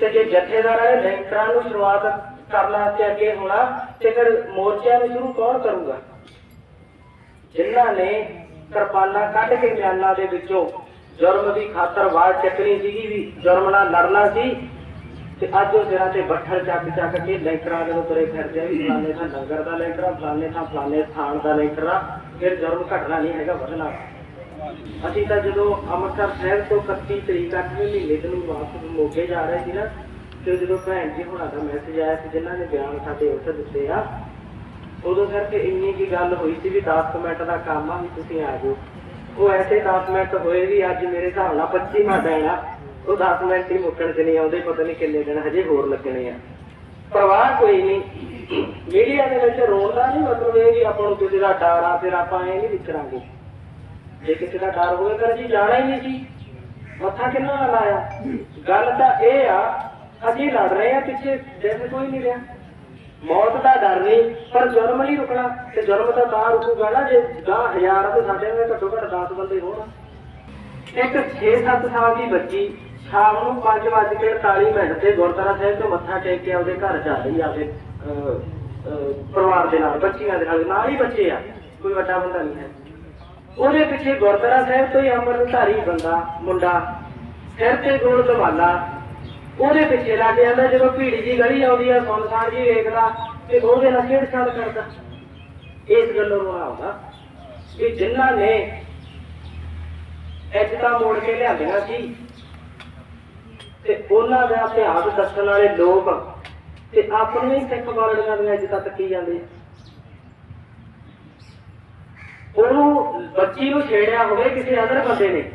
ਤੇ ਜੇ ਜਥੇਦਾਰ ਹੈ ਲੈਂਟਰਾਂ ਨੂੰ ਸ਼ੁਰੂਆਤ ਕਰਨਾ ਤੇ ਅੱਗੇ ਹੋਣਾ ਤੇ ਫਿਰ ਮੋਰਚਿਆਂ ਨੂੰ ਸ਼ੁਰੂ ਕੌਣ ਕਰੂਗਾ? ਜਿਨ੍ਹਾਂ ਨੇ ਕਿਰਪਾਨਾਂ ਕੱਢ ਕੇ ਮਿਆਨਾਂ ਦੇ ਵਿੱਚੋਂ ਜੁਰਮ ਦੀ ਖਾਤਰ ਵਾਰ ਚੱਕਣੀ ਸੀਗੀ ਵੀ ਜੁਰਮ ਨਾਲ ਲੜਨਾ ਸੀ ਤੇ ਅੱਜ ਉਹ ਸਿਰਾਂ ਤੇ ਬੱਠਲ ਚੱਕ ਚੱਕ ਕੇ ਲੈਂਟਰਾਂ ਦੇ ਤੁਰੇ ਫਿਰਦੇ ਆ ਵੀ ਫਲਾਣੇ ਥਾਂ ਲੰਗਰ ਦਾ ਲੈਂਟਰ ਆ, ਫਲਾਣੇ ਥਾਂ ਫਲਾਣੇ ਥਾਣ ਦਾ ਲੈਂਟਰ ਫਿਰ ਜੁਰਮ ਘਟਣਾ ਨਹੀਂ ਹੈਗਾ ਵਧਣਾ। ਅਸੀਂ ਤਾਂ ਜਦੋਂ ਅੰਮ੍ਰਿਤਸਰ ਸ਼ਹਿਰ ਤੋਂ 31 ਤਰੀਕ 8ਵੇਂ ਮਹੀਨੇ ਨੂੰ ਵਾਪਸ ਮੋਗੇ ਜਾ ਰਹੇ ਸੀ ਨਾ, ਤੇ ਜਦੋਂ ਭੈਣ ਜੀ ਹੁਣਾਂ ਦਾ ਮੈਸੇਜ ਆਇਆ ਸੀ ਜਿਨ੍ਹਾਂ ਨੇ ਬਿਆਨ ਸਾਡੇ ਉੱਥੇ ਦਿੱਤੇ ਆ, ਉਦੋਂ ਕਰਕੇ ਇੰਨੀ ਕੀ ਗੱਲ ਹੋਈ ਸੀ ਵੀ 10 ਮਿੰਟ ਦਾ ਕੰਮ ਆ ਵੀ ਤੁਸੀਂ ਆ ਜਾਓ। ਉਹ ਐਸੇ 10 ਮਿੰਟ ਹੋਏ ਵੀ ਅੱਜ ਮੇਰੇ ਹਿਸਾਬ ਨਾਲ 25 ਮਿੰਟ ਆਇਆ ਉਹ 10 ਮਿੰਟ ਹੀ ਮੁੱਕਣ ਚ ਨਹੀਂ ਆਉਂਦੇ ਪਤਾ ਨਹੀਂ ਕਿੰਨੇ ਦਿਨ ਹਜੇ ਹੋਰ ਲੱਗਣੇ ਆ। ਪਰਵਾਹ ਕੋਈ ਨਹੀਂ ਮੀਡੀਆ ਦੇ ਵਿੱਚ ਰੋਣ ਦਾ ਨਹੀਂ ਮਤਲਬ ਇਹ ਵੀ ਆਪਾਂ ਨੂੰ ਕਿਸੇ ਦਾ ਡਰ ਆ, ਫਿਰ ਆਪਾਂ ਇਹ ਨਹੀਂ ਵਿਚਰਾਂਗੇ। ਜੇ ਕਿਸੇ ਦਾ ਡਰ ਹੋਵੇਗਾ ਜੀ ਜਾਣਾ ਹੀ ਨਹੀਂ ਸੀ। ਮੱਥਾ ਕਿੰਨਾ ਨਾਲ ਲਾਇਆ। ਗੱਲ ਤਾਂ ਇਹ ਆ ਅਸੀਂ ਲੜ ਰਹੇ ਆ ਪਿੱਛੇ ਦਿਨ ਕੋਈ ਨਹੀਂ ਰਿਹਾ। ਮੌਤ ਦਾ ਡਰ ਨਹੀਂ ਪਰ ਜੁਰਮ ਨਹੀਂ ਰੁਕਣਾ ਤੇ ਜੁਰਮ ਤਾਂ ਤਾਂ ਰੁਕੂਗਾ ਨਾ ਜੇ 10000 ਤੇ ਸਾਡੇ ਵਿੱਚ ਘੱਟੋ ਘੱਟ 10 ਬੰਦੇ ਹੋਣ। ਇੱਕ 6-7 ਸਾਲ ਦੀ ਬੱਚੀ ਸ਼ਾਮ ਨੂੰ 5:48 ਮਿੰਟ ਤੇ ਗੁਰਦੁਆਰਾ ਸਾਹਿਬ ਤੋਂ ਮੱਥਾ ਟੇਕ ਕੇ ਆਪਦੇ ਘਰ ਜਾ ਰਹੀ ਆ ਆਪਦੇ ਅਹ, ਅਹ, ਪਰਿਵਾਰ ਦੇ ਨਾਲ ਬੱਚੀਆਂ ਦੇ ਨਾਲ ਨਾਲ ਹੀ ਬੱਚੇ ਆ। ਕੋਈ ਵੱਡਾ ਬੰਦਾ ਨਹੀਂ ਹੈ। ਉਹਦੇ ਪਿੱਛੇ ਗੁਰਦੁਆਰਾ ਸਾਹਿਬ ਤੋਂ ਹੀ ਅੰਮ੍ਰਿਤਧਾਰੀ ਬੰਦਾ, ਮੁੰਡਾ, ਸਿਰ ਤੇ ਗੋਲ ਦਵਾਲਾ ਉਹਦੇ ਪਿੱਛੇ ਲੱਗ ਜਾਂਦਾ ਜਦੋਂ ਭੀੜੀ ਜੀ ਗਲੀ ਆਉਂਦੀ ਆ ਸੁਨਸਾਨ ਜੀ ਵੇਖਦਾ ਤੇ ਉਹਦੇ ਨਾਲ ਛੇੜਛਾੜ ਕਰਦਾ। ਇਸ ਗੱਲੋਂ ਰੋਣਾ ਆਉਂਦਾ ਕਿ ਜਿਨ੍ਹਾਂ ਨੇ ਇੱਜ਼ਤਾਂ ਮੋੜ ਕੇ ਲਿਆਂਦੀਆਂ ਸੀ ਤੇ ਉਹਨਾਂ ਦਾ ਇਤਿਹਾਸ ਦੱਸਣ ਵਾਲੇ ਲੋਕ ਤੇ ਆਪਣੇ ਹੀ ਸਿੱਖ ਬਾਲੜੀਆਂ ਦੀਆਂ ਇੱਜ਼ਤਾਂ ਤੱਕੀ ਜਾਂਦੇ ਉਹਨੂੰ ਬੱਚੀ ਨੂੰ ਛੇੜਿਆ ਹੋਵੇ ਕਿਸੇ ਅਦਰ ਬੰਦੇ ਨੇ।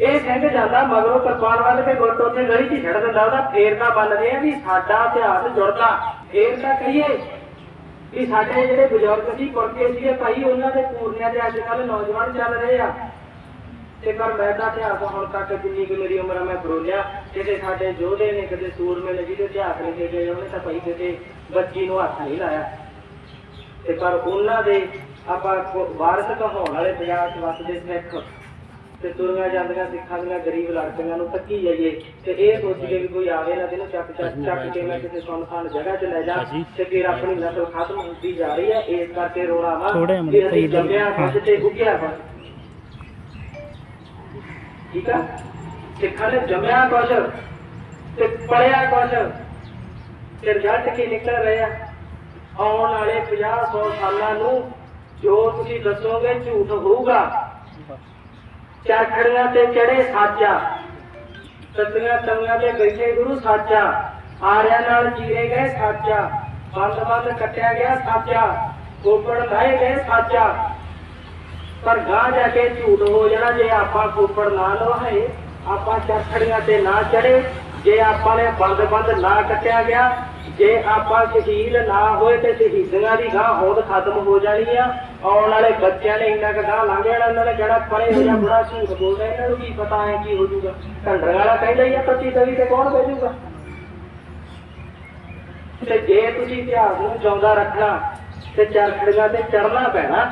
ਇਹ ਸਿੰਘ ਜਾਂਦਾ ਮਗਰੋਂ ਕਿਰਪਾਨ ਵੱਲ ਕੇ ਗੁੱਟ ਉੱਥੇ ਗਲੀ 'ਚ ਛੱਡ ਦਿੰਦਾ। ਉਹਦਾ ਫੇਰ ਤਾਂ ਬੰਨਦੇ ਆ ਵੀ ਸਾਡਾ ਇਤਿਹਾਸ ਜੁੜਦਾ। ਫੇਰ ਤਾਂ ਕਹੀਏ ਵੀ ਸਾਡੇ ਜਿਹੜੇ ਬਜ਼ੁਰਗ ਸੀ ਕੁਰਕੇ ਸੀਗੇ ਭਾਈ, ਉਹਨਾਂ ਦੇ ਪੂਰਨਿਆਂ ਦੇ ਅੱਜ ਕੱਲ ਨੌਜਵਾਨ ਚੱਲ ਰਹੇ ਆ। ਤੇ ਪਰ ਮੈਂ ਤਾਂ ਇਤਿਹਾਸ ਹੁਣ ਤੱਕ ਜਿੰਨੀ ਕਿ ਮੇਰੀ ਉਮਰ ਮੈਂ ਫਰੋਲਿਆ ਕਿਤੇ ਸਾਡੇ ਯੋਧੇ ਨੇ ਕਦੇ ਸੂਰਮੇ ਨੇ, ਜਿਹਦੇ ਇਤਿਹਾਸ ਲਿਖੇ ਗਏ ਉਹਨੇ ਤਾਂ ਭਾਈ ਕਿਤੇ ਬੱਚੀ ਨੂੰ ਹੱਥ ਨਹੀਂ ਲਾਇਆ। ਤੇ ਪਰ ਉਹਨਾਂ ਦੇ ਆਪਾਂ ਕੋ- ਵਾਰਸ ਕਹਾਉਣ ਵਾਲੇ ਪੰਜਾਬ 'ਚ ਵਸਦੇ ਸਿੱਖ ਤੇ ਤੁਰੀਆਂ ਜਾਂਦੀਆਂ ਸਿੱਖਾਂ ਦੀਆਂ ਗਰੀਬ ਲੜਕੀਆਂ ਨੂੰ ਤੱਕੀ ਜਾਈਏ ਤੇ ਇਹ ਸੋਚੀਏ ਵੀ ਕੋਈ ਆਵੇ ਨਾ ਤੈਨੂੰ ਚੱਕ ਚੱਕ ਚੱਕ ਕੇ ਮੈਂ ਕਿਸੇ ਸੁਨਸਾਨ ਜਗ੍ਹਾ 'ਚ ਲੈ ਜਾ ਤੇ ਫਿਰ ਆਪਣੀ ਨਸਲ ਖਤਮ ਹੁੰਦੀ ਜਾ ਰਹੀ ਹੈ। ਇਸ ਕਰਕੇ ਰੋਣਾ ਵਾ ਵੀ ਅਸੀਂ। ਜੰਮਿਆ ਤੇ ਉੱਗਿਆ ਕੁਛ ਠੀਕ ਆ? ਸਿੱਖਾਂ ਨੇ ਜੰਮਿਆ ਕੁਛ ਤੇ ਪੜਿਆ ਕੁਛ ਤੇ ਰਿਜ਼ਲਟ ਕੀ ਨਿਕਲ ਰਿਹਾ? ਆਉਣ ਵਾਲੇ 50 100 ਸਾਲਾਂ ਨੂੰ ਜੋ ਤੁਸੀਂ ਦੱਸੋਗੇ ਝੂਠ ਹੋਊਗਾ। ਚਾਖੜੀਆਂ ਤੇ ਚੜੇ ਸਾਚਾ। ਸੱਤੀਆਂ ਤੰਗਾਂ ਤੇ ਬੈਠੇ ਗੁਰੂ ਸਾਚਾ। ਆਰਿਆਂ ਨਾਲ ਜੀਰੇ ਗਏ ਸਾਚਾ। ਬੰਦ ਬੰਦ ਕੱਟਿਆ ਗਿਆ ਸਾਚਾ। ਕੋਪੜ ਲਾਏ ਗਏ ਸਾਚਾ। ਪਰ ਗਾਂ ਜਾ ਕੇ ਝੂਠ ਹੋ ਜਾਣਾ ਜੇ ਆਪਾਂ ਕੋਪੜ ਨਾ ਲਵਾਏ ਆਪਾਂ ਚਾਖੜੀਆਂ ਤੇ ਨਾ ਚੜੇ ਜੇ ਆਪਾਂ ਨੇ ਬੰਦ ਬੰਦ ਨਾ ਕੱਟਿਆ ਗਿਆ ਜੇ ਆਪਾਂ ਸ਼ਹੀਦ ਨਾ ਹੋਏ ਤੇ ਸ਼ਹੀਦਾਂ ਦੀ ਗਾਂ ਹੋਂਦ ਖਤਮ ਹੋ ਜਾਣੀ ਆ। ਆਉਣ ਵਾਲੇ ਬੱਚਿਆਂ ਨੇ ਇੰਨਾ ਕੁ ਲੰਘ ਜਾਣਾ, ਉਹਨਾਂ ਨੇ ਕਿਹੜਾ ਪਰੇ ਹੋ ਜਾ ਬੜਾ ਝੂਠ ਬੋਲਦਾ ਇਹਨਾਂ ਨੂੰ ਕੀ ਪਤਾ ਹੈ ਕੀ ਹੋ ਜਾਊਗਾ। ਢੰਡਰ ਵਾਲਾ ਕਹਿੰਦਾ ਹੀ ਆ, ਪੱਚੀ ਤਵੀ ਤੇ ਕੌਣ ਬਹਿ ਜਾਊਗਾ? ਤੇ ਜੇ ਤੁਸੀਂ ਇਤਿਹਾਸ ਨੂੰ ਜਿਉਂਦਾ ਰੱਖਣਾ ਤੇ ਚਰਖੜੀਆਂ ਤੇ ਚੜਨਾ ਪੈਣਾ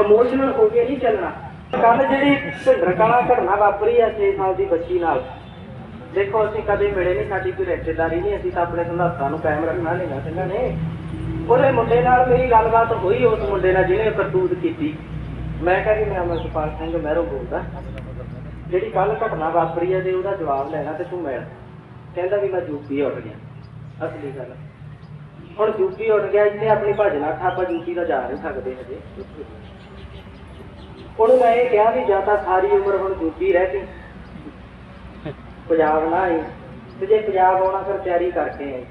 ਇਮੋਸ਼ਨਲ ਹੋ ਕੇ ਨਹੀਂ ਚੱਲਣਾ। ਕੱਲ ਜਿਹੜੀ ਭਿੰਡਰ ਕਾਲਾ ਘਟਨਾ ਵਾਪਰੀ ਆ 6 ਸਾਲ ਦੀ ਬੱਚੀ ਨਾਲ ਦੇਖੋ, ਅਸੀਂ ਕਦੇ ਮਿਲੇ ਨਹੀਂ ਸਾਡੀ ਕੋਈ ਰਿਸ਼ਤੇਦਾਰੀ ਨਹੀਂ ਅਸੀਂ ਤਾਂ ਆਪਣੇ ਸੰਧਾਤਾਂ ਨੂੰ ਕਾਇਮ ਰੱਖਣਾ ਨਹੀਂ ਸਿੰਘਾਂ ਨੇ। ਉਹਦੇ ਮੁੰਡੇ ਨਾਲ ਮੇਰੀ ਗੱਲਬਾਤ ਹੋਈ, ਉਸ ਮੁੰਡੇ ਨਾਲ ਜਿਹਨੇ ਕਰਤੂਤ ਕੀਤੀ। ਮੈਂ ਕਿਹਾ ਕਿ ਮੈਂ ਅਮਰਪਾਲ ਸਿੰਘ ਮਹਿਰੋ ਬੋਲਦਾ। ਜਿਹੜੀ ਕੱਲ ਘਟਨਾ ਵਾਪਰੀ ਹੈ ਤੇ ਉਹਦਾ ਜਵਾਬ ਲੈਣਾ ਤੇ ਤੂੰ ਮਿਲ। ਕਹਿੰਦਾ ਵੀ ਮੈਂ ਯੂਪੀ ਉੱਠ ਗਿਆ, ਅਸਲੀ ਗੱਲ। ਹੁਣ ਯੂਪੀ ਉੱਠ ਗਿਆ, ਇੱਥੇ ਆਪਣੀ ਭਜਨਾ ਆਪਾਂ ਯੂਪੀ ਦਾ ਜਾ ਨਹੀਂ ਸਕਦੇ ਹਜੇ। ਉਹਨੂੰ ਮੈਂ ਇਹ ਕਿਹਾ ਵੀ ਜਾਂ ਤਾਂ ਸਾਰੀ ਉਮਰ ਹੁਣ ਯੂਪੀ ਰਹਿ ਕੇ ਪੰਜਾਬ ਨਾ ਆਈ ਤੇ ਜੇ ਪੰਜਾਬ ਆਉਣਾ ਫਿਰ ਤਿਆਰੀ ਕਰਕੇ ਆਈ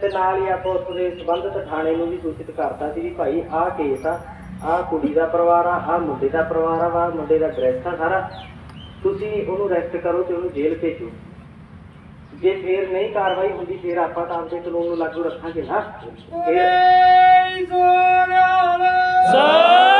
ਤੇ ਨਾਲ ਹੀ ਆਪਾਂ ਉਸ ਦੇ ਸੰਬੰਧਿਤ ਥਾਣੇ ਨੂੰ ਵੀ ਸੂਚਿਤ ਕਰਤਾ ਸੀ ਵੀ ਭਾਈ ਆਹ ਕੇਸ ਆ ਆਹ ਕੁੜੀ ਦਾ ਪਰਿਵਾਰ ਆ ਆਹ ਮੁੰਡੇ ਦਾ ਪਰਿਵਾਰ ਆ ਆਹ ਮੁੰਡੇ ਦਾ ਐਡਰੈਸ ਆ ਸਾਰਾ। ਤੁਸੀਂ ਉਹਨੂੰ ਅਰੈਸਟ ਕਰੋ ਤੇ ਉਹਨੂੰ ਜੇਲ੍ਹ ਭੇਜੋ। ਜੇ ਫੇਰ ਨਹੀਂ ਕਾਰਵਾਈ ਹੁੰਦੀ ਫੇਰ ਆਪਾਂ ਤਾਂ ਆਪਦੇ ਕਾਨੂੰਨ ਨੂੰ ਲਾਗੂ ਰੱਖਾਂਗੇ ਨਾ। ਫੇਰ ਸਤਿ